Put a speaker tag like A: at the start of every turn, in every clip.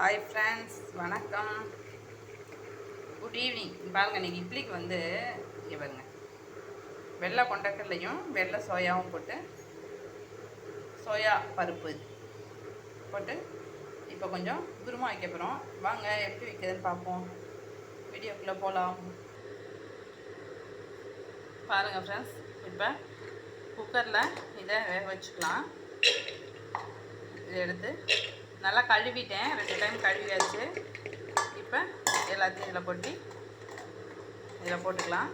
A: Hi friends வணக்கம். Good evening பாருங்க இன்னைக்கு இட்லிக்கு வந்து இங்கே பாருங்க. வெள்ளை கொண்டக்கடலையும் வெள்ளை சோயாவும் போட்டு சோயா பருப்பு போட்டு இப்போ கொஞ்சம் குருமா வைக்க போகிறோம் வாங்க எப்படி வைக்கிறதுன்னு பார்ப்போம். வீடியோக்குள்ளே போகலாம் பாருங்கள் ஃப்ரெண்ட்ஸ் இப்போ குக்கரில் இதை வேக வச்சுக்கலாம். இதை எடுத்து நல்லா கழுவிட்டேன். ரெண்டு டைம் கழுவியாச்சு. இப்போ எல்லாத்தையும் இதில் கொட்டி இதில் போட்டுக்கலாம்.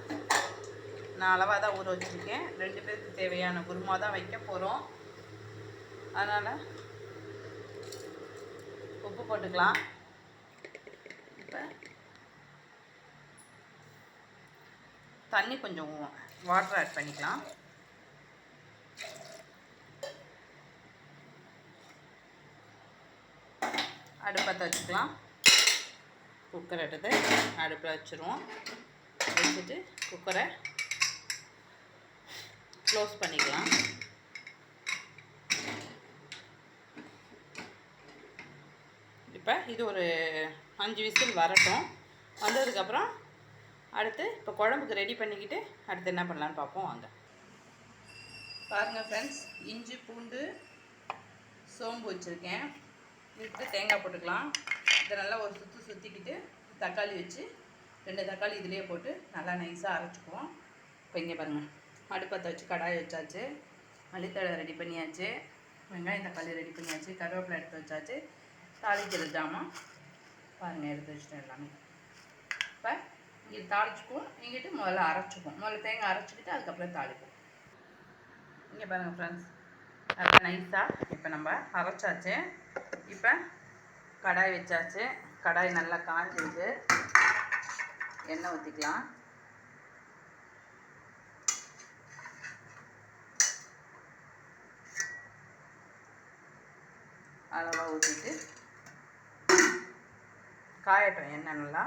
A: நான் அளவாக தான் ஊற வச்சுருக்கேன். ரெண்டு பேருக்கு தேவையான குருமா தான் வைக்க போகிறோம் அதனால் உப்பு போட்டுக்கலாம். இப்போ தண்ணி கொஞ்சம் வாட்டர் ஆட் பண்ணிக்கலாம். அடுப்பத்தை வச்சுக்கலாம். குக்கர் எடுத்து அடுப்பில் வச்சுருவோம். வச்சுட்டு குக்கரை க்ளோஸ் பண்ணிக்கலாம். இப்போ இது ஒரு அஞ்சு விசில் வரட்டும். வந்ததுக்கப்புறம் அடுத்து இப்போ குழம்புக்கு ரெடி பண்ணிக்கிட்டு அடுத்து என்ன பண்ணலான்னு பார்ப்போம் வாங்க. பாருங்கள் ஃப்ரெண்ட்ஸ் இஞ்சி பூண்டு சோம்பு வச்சுருக்கேன். விட்டு தேங்காய் போட்டுக்கலாம். இதை நல்லா ஒரு சுற்று சுற்றிக்கிட்டு தக்காளி வச்சு ரெண்டு தக்காளி இதுலேயே போட்டு நல்லா நைஸாக அரைச்சிக்குவோம். இப்போ இங்கே பாருங்கள் அடுப்பத்தை வச்சு கடாய் வச்சாச்சு. மல்லித்தழை ரெடி பண்ணியாச்சு. வெங்காயம் தக்காளி ரெடி பண்ணியாச்சு. கருவேப்பிலை எடுத்து வச்சாச்சு. தாளிக்கிற ஜாமான் பாருங்கள் எடுத்து வச்சுட்டேன் எல்லாமே. இப்போ இங்கே தாளிச்சுக்குவோம். இங்கிட்டு முதல்ல அரைச்சிக்குவோம். முதல்ல தேங்காய் அரைச்சிக்கிட்டு அதுக்கப்புறம் தாளிப்போம். இங்கே பாருங்கள் ஃப்ரெண்ட்ஸ் நல்லா நைஸாக இப்போ நம்ம அரைச்சாச்சு. இப்போ கடாய் வச்சாச்சு. கடாய் நல்லா காஞ்சிருக்கு எண்ணெய் ஊற்றிக்கலாம் அளவாக ஊற்றிட்டு காயட்டும் எண்ணெய் நல்லா.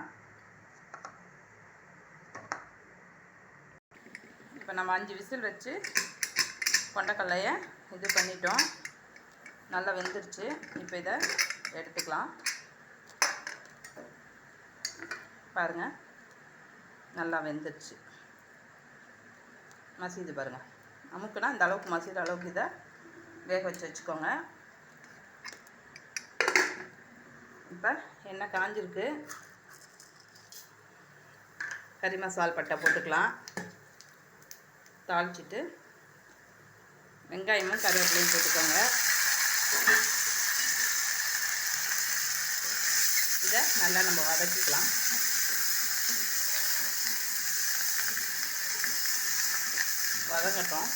A: இப்போ நம்ம அஞ்சு விசில் வச்சு கொண்டக்கடலையை இது பண்ணிட்டோம். நல்லா வெந்துருச்சு. இப்போ இதை எடுத்துக்கலாம். பாருங்கள் நல்லா வெந்துருச்சு. மசிது பாருங்கள் அமுக்குனா இந்த அளவுக்கு மசிகிற அளவுக்கு இதை வேக வச்சு வச்சுக்கோங்க. இப்போ எண்ணெய் காஞ்சிருக்கு. கறி மசால் பட்டை போட்டுக்கலாம். தாளிச்சிட்டு வெங்காயமும் கருவேப்பிலையும் போட்டுக்கோங்க. இதை நல்லா நம்ம வதக்கிக்கலாம். வதங்கட்டும்.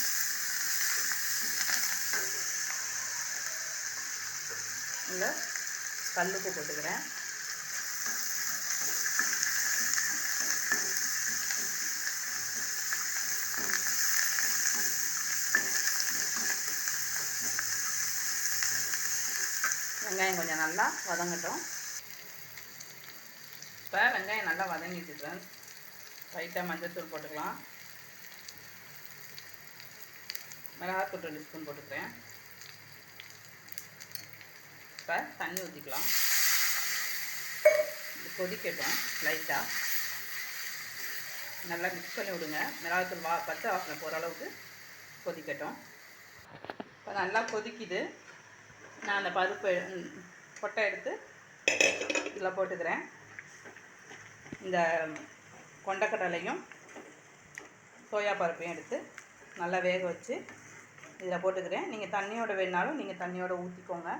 A: இல்லை கல்லுப்பு போட்டுக்கிறேன். வெங்காயம் கொஞ்சம் நல்லா வதங்கட்டும். இப்போ வெங்காயம் நல்லா வதங்கிட்டு லைட்டாக மஞ்சள்தூள் போட்டுக்கலாம். மிளகாத்தூள் ரெண்டு ஸ்பூன் போட்டுக்கிறேன். இப்போ தண்ணி ஊற்றிக்கலாம் கொதிக்கட்டும் லைட்டாக நல்லா மிக்ஸ் பண்ணி விடுங்க. மிளகாத்தூள் வா பச்சை வாசனை போகிற அளவுக்கு கொதிக்கட்டும். இப்போ நல்லா கொதிக்குது. நான் அந்த பருப்பு கொட்டை எடுத்து இதில் போட்டுக்கிறேன். இந்த கொண்டக்கடலையும் சோயா பருப்பையும் எடுத்து நல்லா வேக வச்சு இதில் போட்டுக்கிறேன். நீங்கள் தண்ணியோட வேணாலும் நீங்கள் தண்ணியோட ஊற்றிக்கோங்க.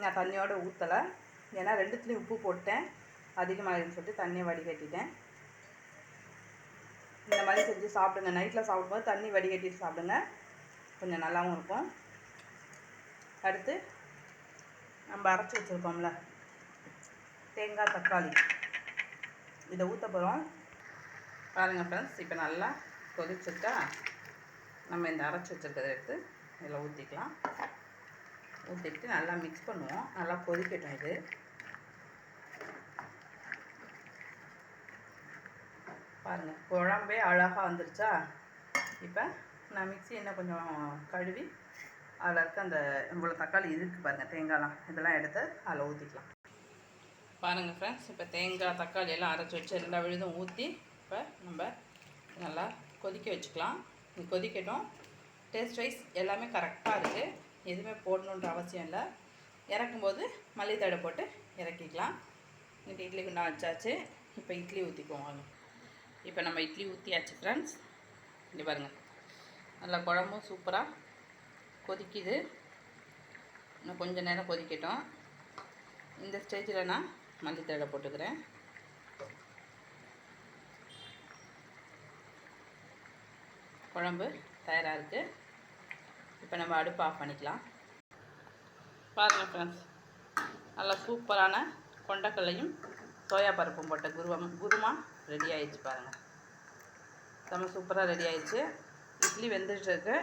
A: நான் தண்ணியோட ஊற்றலை. ஏன்னா ரெண்டுத்துலேயும் உப்பு போட்டேன். அதிகமாகிடுன்னு சொல்லிட்டு தண்ணியை வடிகட்டிட்டேன். இந்த மாதிரி செஞ்சு சாப்பிடுங்க. நைட்டில் சாப்பிடும்போது தண்ணி வடிகட்டிட்டு சாப்பிடுங்க. கொஞ்சம் நல்லாவும் இருக்கும். அடுத்து நம்ம அரைச்சி வச்சுருக்கோம்ல. தேங்காய் தக்காளி. இதை ஊற்ற போகிறோம் பாருங்கள் ஃப்ரெண்ட்ஸ் இப்போ நல்லா கொதிச்சுட்டா நம்ம இந்த அரைச்சி வச்சுருக்கதை எடுத்து இதில் ஊற்றிக்கலாம் ஊற்றிட்டு நல்லா மிக்ஸ் பண்ணுவோம். நல்லா கொதிக்கட்டும் இது. பாருங்கள் குழம்பே அழகாக வந்துருச்சா? இப்போ நான் மிக்ஸி இன்னும் கொஞ்சம் கழுவி அதில் இருக்க அந்த இவ்வளோ தக்காளி இருக்குது பாருங்கள் தேங்காய்லாம். இதெல்லாம் எடுத்து அதில் ஊற்றிக்கலாம் பாருங்கள் ஃப்ரெண்ட்ஸ் இப்போ தேங்காய் தக்காளி எல்லாம் அரைச்சி வச்சு எல்லா விழுதும் ஊற்றி இப்போ நம்ம நல்லா கொதிக்க வச்சுக்கலாம். இது கொதிக்கட்டும். டேஸ்ட் வைஸ் எல்லாமே கரெக்டாக இருக்குது எதுவுமே போடணுன்ற அவசியம் இல்லை. இறக்கும்போது மல்லித்தடை போட்டு இறக்கிக்கலாம். இன்றைக்கி இட்லி குண்டா வச்சாச்சு. இப்போ இட்லி ஊற்றிக்குவோம் இப்போ நம்ம இட்லி ஊற்றியாச்சு ஃப்ரெண்ட்ஸ் இங்கே பாருங்கள் நல்லா குழம்பும் சூப்பராக கொதிக்குது. இன்னும் கொஞ்சம் நேரம் கொதிக்கட்டும். இந்த ஸ்டேஜில் நான் மல்லித்தழை போட்டுக்கிறேன். குழம்பு தயாராக இருக்குது இப்போ நம்ம அடுப்பு ஆஃப் பண்ணிக்கலாம். பாருங்கள் ஃப்ரெண்ட்ஸ் நல்லா சூப்பரான கொண்டக்கல்லையும் சோயா பருப்பும் போட்ட குருவம் குருமா ரெடி ஆயிடுச்சு பாருங்கள் செம்ம சூப்பராக ரெடி ஆயிடுச்சு. இட்லி வெந்துட்டுருக்கு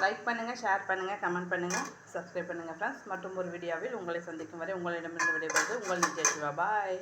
A: லைக் பண்ணுங்கள் ஷேர் பண்ணுங்கள் கமெண்ட் பண்ணுங்கள் சப்ஸ்கிரைப் பண்ணுங்கள் ஃப்ரெண்ட்ஸ் மற்றும் ஒரு வீடியோவில் உங்களை சந்திக்கும் வரை உங்களிடமிருந்து விடைபெறுவது உங்கள் நித்யா சிவா. பாய்